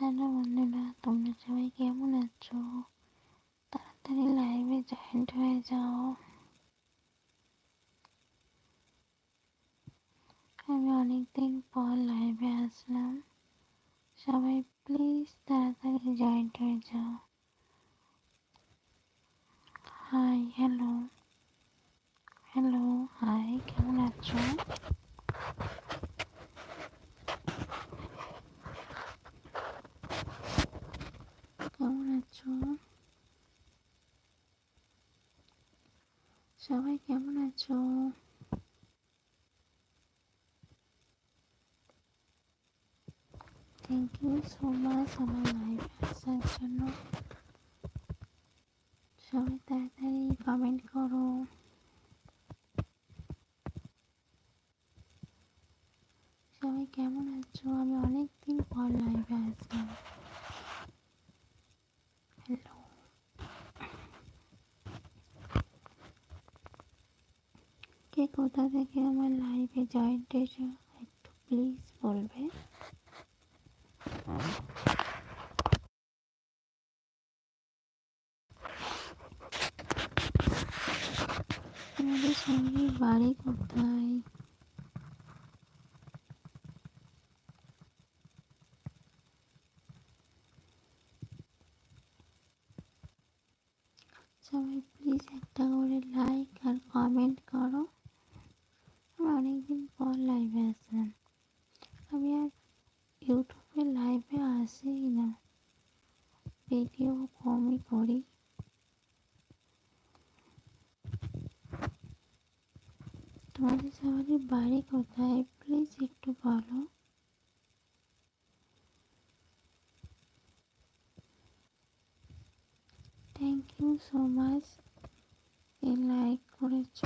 Hello বন্ধুরা, তোমরা সবাই কেমন আছো? তাড়াতাড়ি লাইভে জয়েন্ট হয়ে যাও। আমি অনেকদিন পর লাইভে আসলাম। সবাই প্লিজ তাড়াতাড়ি জয়েন্ট হয়ে যাও। হাই হ্যালো হ্যালো হাই কেমন আছো কেমন আছো সবাই কেমন আছো থ্যাংক ইউ সো মাচ আমার লাইভে আসার জন্য সবাই তাড়াতাড়ি কমেন্ট করো সবাই কেমন আছো আমি অনেক দিন পর লাইভে আসলাম হ্যালো কে কোথা থেকে আমার লাইভে জয়েন্ট হয়েছে একটু প্লিজ বলবে সঙ্গে বাড়ি কোথায়? সবাই প্লিজ একটা করে লাইক আর কমেন্ট করো। অনেকদিন পর লাইভে আসলাম। আমি আর ইউটিউবে লাইভে আসি না। ভিডিও কমই করি তোমাদের সবারই বাড়ি কোথায়? প্লিজ একটু বলো। থ্যাংক ইউ সো মাচ এই লাইক করেছ।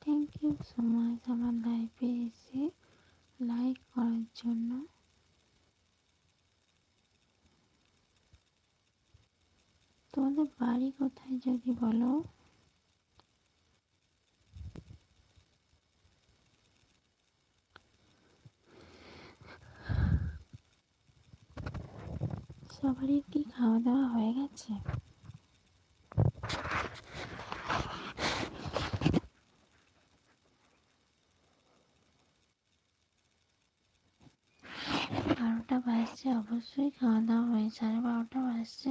থ্যাংক ইউ সো মাচ আমার লাইফে এসে লাইক করার জন্য। তোমাদের বাড়ি কোথায় যদি বলো। সবারই কি খাওয়া দাওয়া হয়ে গেছে? বারোটা বাজছে, অবশ্যই খাওয়া দাওয়া হয়ে, সাড়ে বারোটা বাজছে।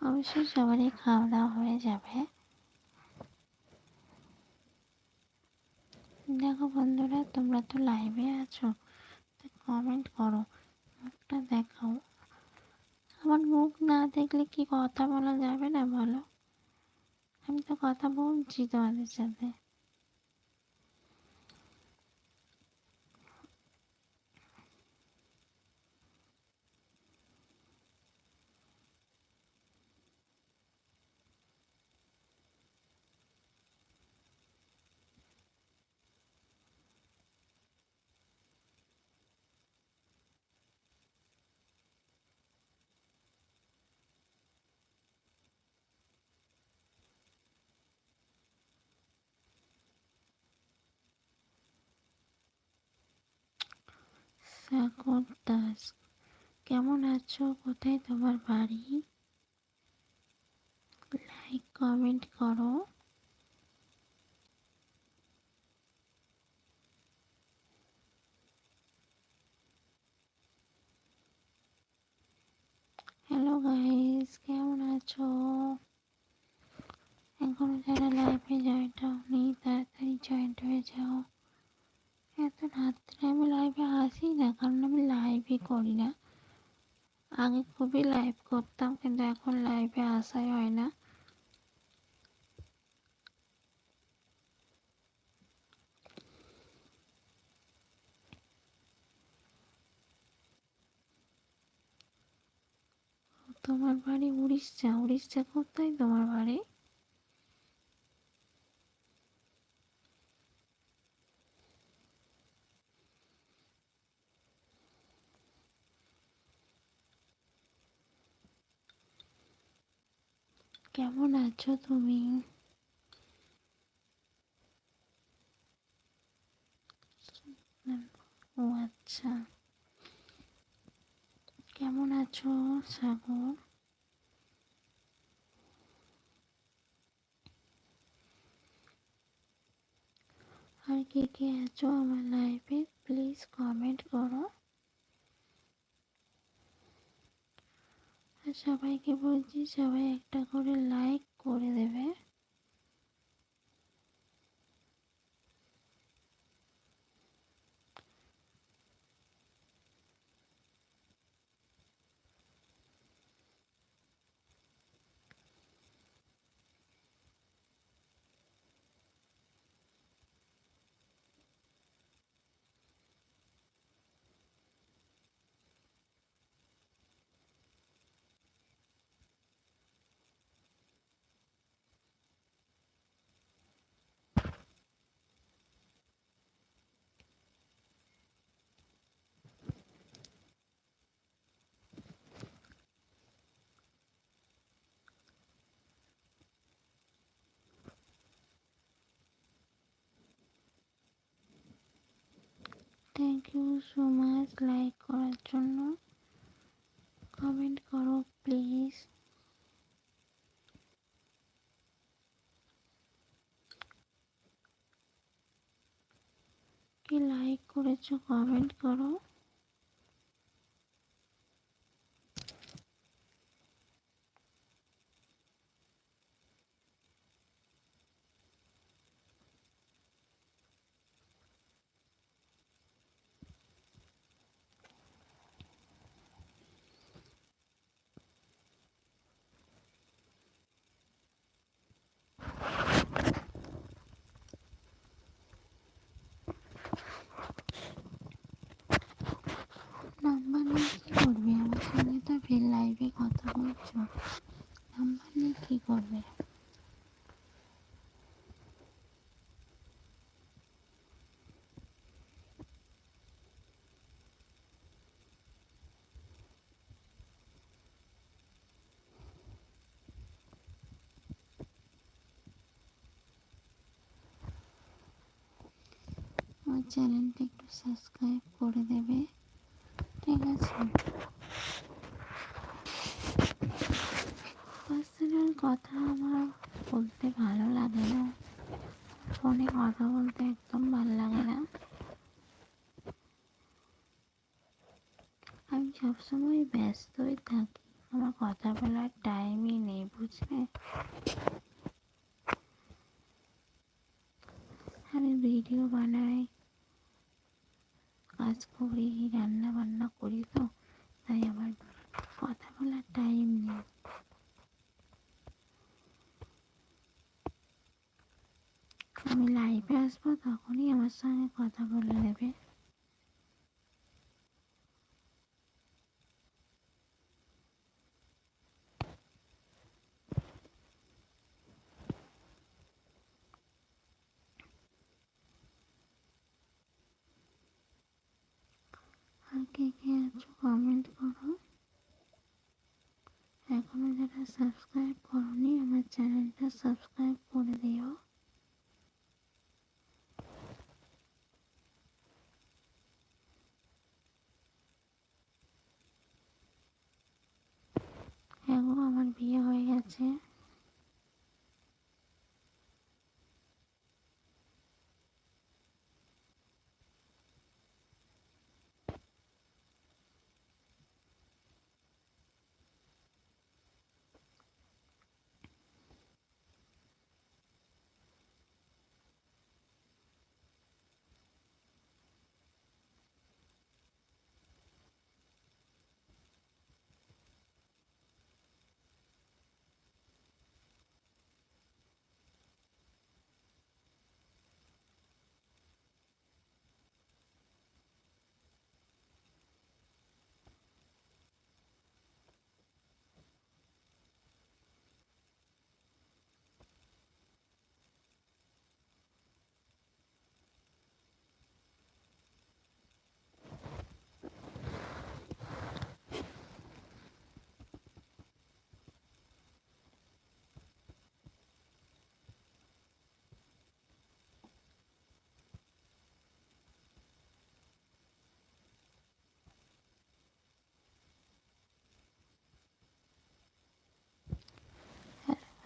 অবশ্যই সবারই খাওয়া দাওয়া হয়ে যাবে। দেখো বন্ধুরা, তোমরা তো লাইভে আছো কমেন্ট করো, মুখটা দেখাও। আমার মুখ না দেখলে কি কথা বলা যাবে না বলো? আমি তো কথা বলছি তোমাদের সাথে। সাগর দাস কেমন আছো? কোথায় তোমার বাড়ি? লাইক কমেন্ট করো। হ্যালো গাইস কেমন আছো এখনও যারা লাইভে জয়েন্ট হওনি তাড়াতাড়ি জয়েন্ট হয়ে যাও এত রাত্রে আমি লাইভে আসি না কারণ আমি লাইভই করি না। আগে খুবই লাইভ করতাম, কিন্তু এখন লাইভে আসাই হয় না। তোমার বাড়ি উড়িষ্যা? উড়িষ্যা কোথায় তোমার বাড়ি? কেমন আছো তুমি ও আচ্ছা আছো সাগর আর কে কে আছো আমার লাইফে প্লিজ কমেন্ট করো আর সবাইকে বলছি সবাই একটা করে লাইক করে দেবে thank you so much like করার জন্য কমেন্ট করো প্লিজ কি লাইক করেছ কমেন্ট করো নাম্বার নিয়ে কী করবে আমার সঙ্গে তো ফের লাইভে কথা বলছো নাম্বার নিয়ে কী করবে আমার চ্যানেলটা একটু সাবস্ক্রাইব করে দেবে। ঠিক আছে? পার্সোনাল কথা আমার বলতে ভালো লাগে না। ফোনে কথা বলতে একদম ভালো লাগে না। আমি সবসময় ব্যস্তই থাকি। আমার কথা বলার টাইমই নেই, বুঝলে? আমি ভিডিও বানাই কাজ করি, রান্না বান্না করি তো, তাই আমার কথা বলার টাইম নেই। আমি লাইভে আসব, তখনই আমার সঙ্গে কথা বলে নেবে।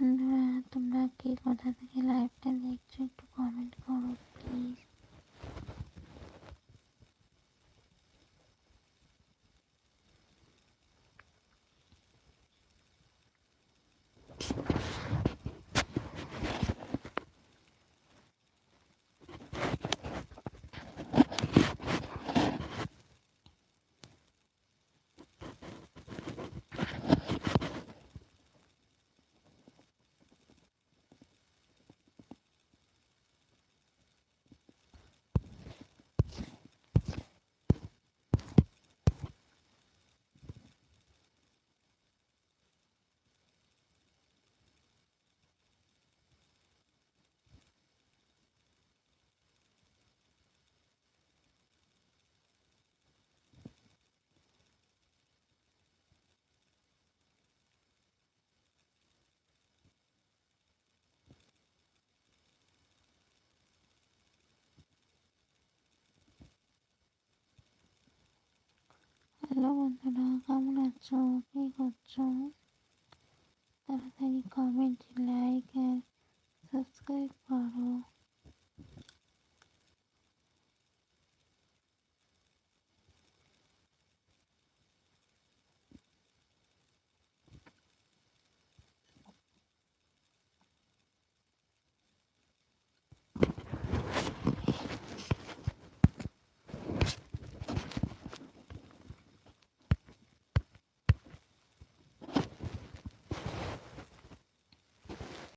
বন্ধুরা হ্যালো বন্ধুরা কেমন আছো? কী করছ? তাড়াতাড়ি কমেন্ট লাইক আর সাবস্ক্রাইব করো।